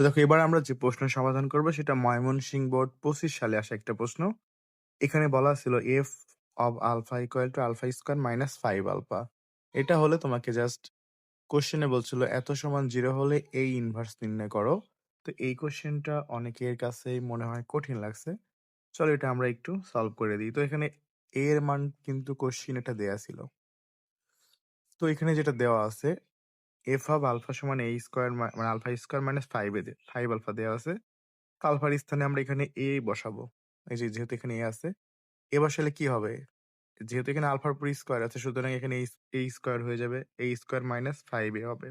তো দেখো, এবার আমরা যে প্রশ্ন সমাধান করব সেটা ময়মনসিংহ বোর্ড পঁচিশ সালে আসা একটা প্রশ্ন। এখানে বলা ছিল F of alpha equal to alpha square minus five alpha এটা হলে তোমাকে জাস্ট কোশ্চেনে বলছিল, এত সমান জিরো হলে এই ইনভার্স নির্ণয় করো। তো এই কোশ্চেনটা অনেকের কাছেই মনে হয় কঠিন লাগছে। চলো এটা আমরা একটু সলভ করে দিই। তো এখানে এর মান কিন্তু কোশ্চিন এটা দেয়া ছিল। তো এখানে যেটা দেওয়া আছে এফ অফ আলফা সমান এ স্কোয়ার মানে alpha square minus five A five alpha দেওয়া আছে। আলফার স্থানে আমরা এখানে এ বসাবো। এই যে যেহেতু এখানে এ আছে। এ বসালে কি হবে? যেহেতু এখানে আলফার উপর স্কোয়ার আছে, সুতরাং এখানে এ স্কোয়ার হয়ে যাবে। A square minus five A হবে।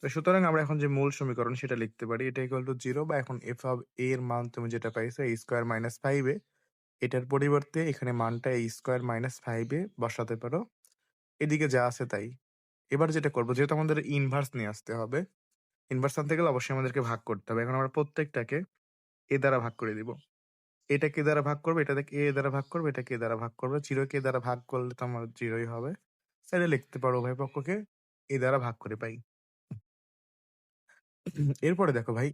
তো সুতরাং আমরা এখন যে মূল সমীকরণ সেটা লিখতে পারি, এটা ইকুয়াল টু জিরো বা এখন এফ অফ এ এর মান তুমি যেটা পাইছো A square minus five A, এটার পরিবর্তে এখানে মানটা A square minus five A বসাতে পারো। এদিকে যা আছে তাই। এবার যেটা করব, যেহেতু আমাদের ইনভার্স নিয়ে আসতে হবে ইনভার্স আনতে গেলে অবশ্যই আমাদেরকে ভাগ করতে হবে। এখন আমরা প্রত্যেকটাকে এ দ্বারা ভাগ করে দিব। এটা কে দ্বারা ভাগ করবে? এটাকে এ দ্বারা ভাগ করবে, এটা কে দ্বারা ভাগ করবে? জিরো কে দ্বারা ভাগ করলে তো আমার জিরোই হবে। সাইডে লিখতে পারো উভয় পক্ষকে এ দ্বারা ভাগ করে পাই। এরপরে দেখো ভাই,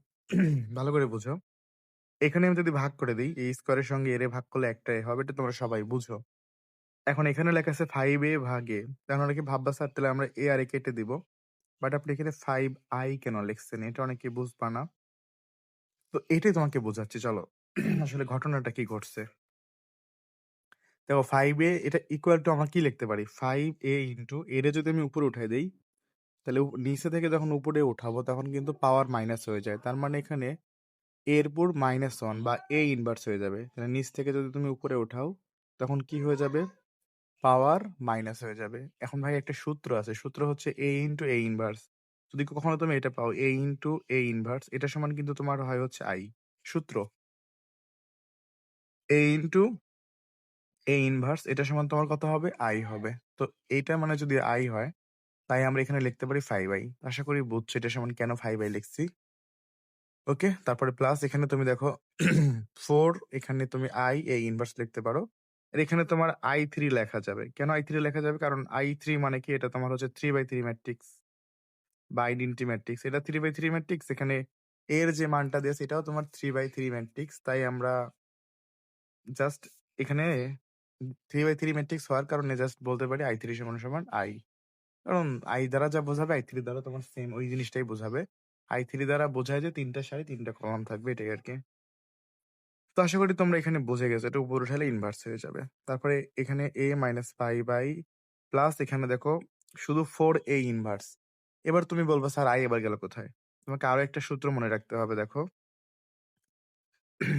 ভালো করে বুঝো। এখানে আমি যদি ভাগ করে দিই এই স্কোয়ারের সঙ্গে এর ভাগ করলে একটাই হবে, এটা তোমরা সবাই বুঝো। এখন এখানে লেখা আছে ফাইভ এ ভাগে। তখন অনেকে ভাববা স্যার তাহলে আমরা এ আর এ কেটে দিব। বাট আপনি এখানে ফাইভ আই কেন লিখছেন? এটা অনেকে বুঝবা না। তো এটাই তোমাকে বোঝাচ্ছি, চলো। আসলে ঘটনাটা কি ঘটছে? দেখো ফাইভ এ এটা ইকুয়াল টু আমরা কি লিখতে পারি? ফাইভ এ ইন্টু এর যদি আমি উপরে উঠাই দিই, তাহলে নিচে থেকে যখন উপরে উঠাবো, তখন কিন্তু পাওয়ার মাইনাস হয়ে যায়। তার মানে এখানে এর পর মাইনাস ওয়ান বা এ ইনভার্স হয়ে যাবে। তাহলে নিচ থেকে যদি তুমি উপরে উঠাও, তখন কি হয়ে যাবে? পাওয়ার মাইনাস হয়ে যাবে। এখন ভাই একটা সূত্র আছে, সূত্র হচ্ছে এ ইন্টু এ ইনভার্স যদি কখনো তুমি এটা পাও এ ইন্টু এ ইনভার্স এটা সমান কিন্তু তোমার হয় হচ্ছে আই সূত্র। এ ইন্টু এ ইনভার্স এটা সমান তোমার কত হবে? আই হবে। তো এইটা মানে যদি আই হয়, তাই আমরা এখানে লিখতে পারি ফাইভ আই আশা করি বুঝছ এটা সমান কেন ফাইভ আই লিখছি। ওকে তারপরে প্লাস এখানে তুমি দেখো ফোর এখানে তুমি আই এ ইনভার্স লিখতে পারো। আর এখানে তোমার আই থ্রি লেখা যাবে। কেন আই থ্রি লেখা যাবে? কারণ আই থ্রি মানে কি? এটা তোমার হচ্ছে থ্রি বাই থ্রি ম্যাট্রিক্স বা আইডেন্টি ম্যাট্রিক্স এটা থ্রি বাই থ্রি ম্যাট্রিক্স এখানে এর যে মানটা দিয়েছে এটাও তোমার থ্রি বাই থ্রি ম্যাট্রিক্স তাই আমরা জাস্ট এখানে থ্রি বাই থ্রি ম্যাট্রিক্স হওয়ার কারণে জাস্ট বলতে পারি আই থ্রি সমান সমান আই কারণ আই দ্বারা যা বোঝাবে আই থ্রি দ্বারা তোমার সেম ওই জিনিসটাই বোঝাবে। আই থ্রি দ্বারা বোঝায় যে তিনটা সারি তিনটা কলাম থাকবে, এটাই আর কি। তো আশা করি তোমরা এখানে বুঝে গেছো। এটা উপর উঠালে ইনভার্স হয়ে যাবে। তারপরে এখানে A minus five I plus এখানে দেখো শুধু ফোর এ ইনভার্স এবার তুমি বলব, স্যার আই এবার গেল কোথায়? তোমাকে আরও একটা সূত্র মনে রাখতে হবে, দেখো।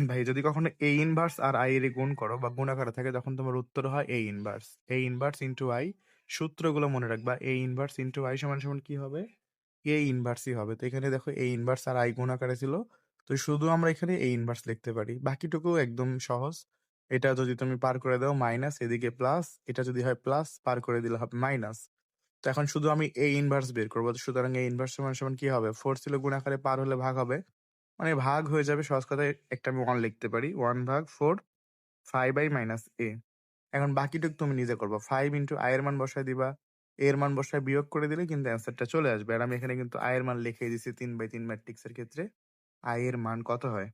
ভাই, যদি কখনো এ ইনভার্স আর আই এর গুণ করো বা গুণাকারে থাকে, তখন তোমার উত্তর হয় A inverse A inverse into I সূত্রগুলো মনে রাখবা এ ইনভার্স ইন্টু আই সমান সমান কি হবে? এ ইনভার্সই হবে। তো এখানে দেখো এ ইনভার্স আর আই গুণাকারে ছিল। তো শুধু আমরা এখানে এই ইনভার্স লিখতে পারি। বাকিটুকু একদম সহজ। এটা যদি তুমি পার করে দাও মাইনাস এদিকে প্লাস এটা যদি হয় প্লাস পার করে দিলে হবে মাইনাস তো এখন শুধু আমি এই ইনভার্স বের করব। সুতরাং এই ইনভার্স সমান সমান কি হবে? ফোর ছিল গুণ আকারে পার হলে ভাগ হবে। মানে ভাগ হয়ে যাবে সহজ কথায় একটা আমি ওয়ান লিখতে পারি। ওয়ান ভাগ four five by minus A এখন বাকিটুকু তুমি নিজে করব। ফাইভ ইন্টু আয়ের মান বসায় দিবা। এর মান বসায় বিয়োগ করে দিলে কিন্তু অ্যান্সারটা চলে আসবে। আর আমি এখানে কিন্তু আয়ের মান লিখে দিছি তিন বাই তিন ম্যাট্রিক্সের ক্ষেত্রে। আয়ের মান কত হয়?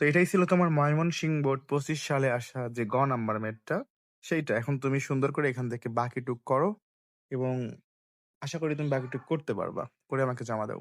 তো এটাই ছিল তোমার ময়মনসিংহ বোর্ড পঁচিশ সালে আসা যে গ নাম্বার ম্যাটটা সেইটা। এখন তুমি সুন্দর করে এখান থেকে বাকিটুক করো এবং আশা করি তুমি বাকিটুক করতে পারবা। করে আমাকে জমা দাও।